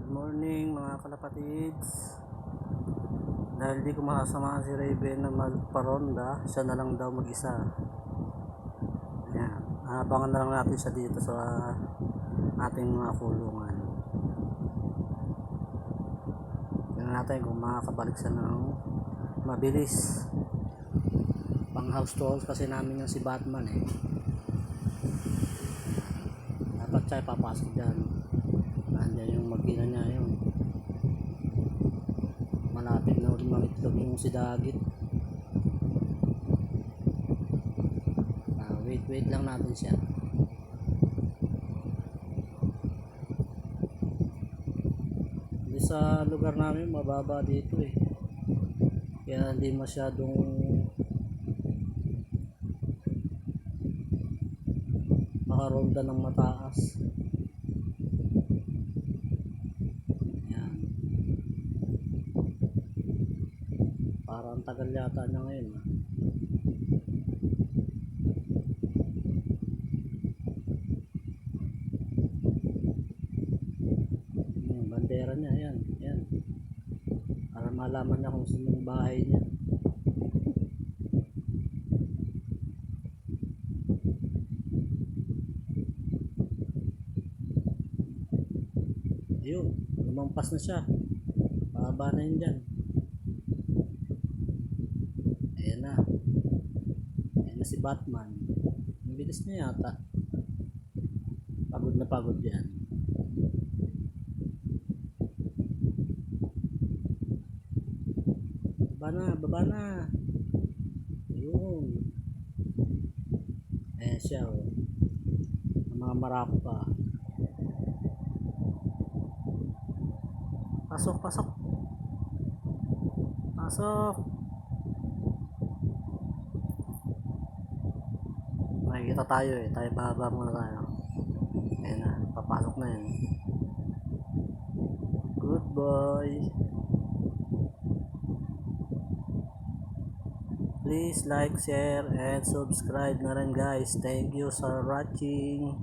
Good morning mga kalapatids. Dahil di ko makasamahan si Raven na magparonda, siya na lang daw mag-isa. Ayan. Abangan na lang natin siya dito sa ating mga kulungan. Tingnan natin kung makakabalik siya ng mabilis. Pang house to kasi namin yung si Batman eh. Dapat siya papasok dyan. Nandiyan yung magkina niya yun. Malapit na ulit mangitlog yung si Dagit. Ah, wait, wait lang natin siya. Hindi sa lugar namin mababa dito eh. Kaya hindi masyadong makaronda ng mataas. Yan. Parang tagal yata niya ngayon. ah. Yung bandera niya, yan, yan. Para malaman niya kung saan yung bahay niya. Ayun, lumampas na siya. Pababa na yun dyan. Ayan na. Ayan na si Batman. Ang bilis niya yata. Pagod na pagod yan. Baba na, baba na. Ayun. Ayan siya oh. Ang mga marako pa. Pasok, pasok. Pasok. Makikita tayo eh. Tayo bababa muna tayo. Ayan na. Papasok na yan. Good boy. Please like, share, and subscribe na rin guys. Thank you for watching.